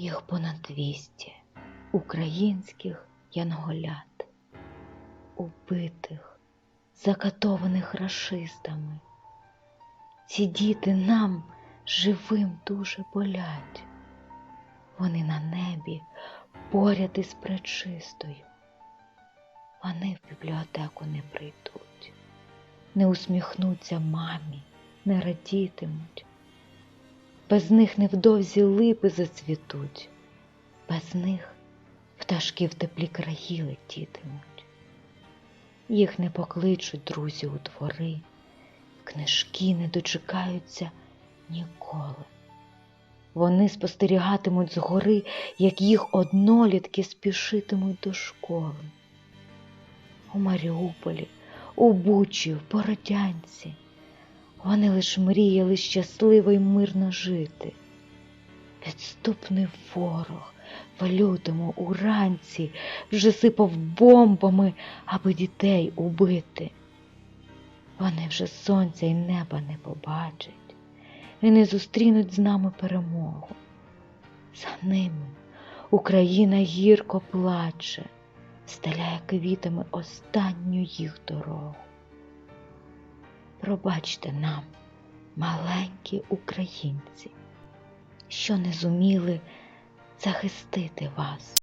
Їх понад двісті українських янголят, убитих, закатованих рашистами. Ці діти нам живим дуже болять. Вони на небі поряд із пречистою. Вони в бібліотеку не прийдуть, не усміхнуться мамі, не радітимуть. Без них невдовзі липи зацвітуть, без них пташки в теплі краї летітимуть. Їх не покличуть друзі у двори, книжки не дочекаються ніколи. Вони спостерігатимуть згори, як їх однолітки спішитимуть до школи. У Маріуполі, у Бучі, в Бородянці. Вони лиш мріяли щасливо й мирно жити. Підступний ворог в лютому уранці вже сипав бомбами, аби дітей убити. Вони вже сонця й неба не побачать і не зустрінуть з нами перемогу. За ними Україна гірко плаче, стеляє квітами останню їх дорогу. Пробачте нам, маленькі українці, що не зуміли захистити вас.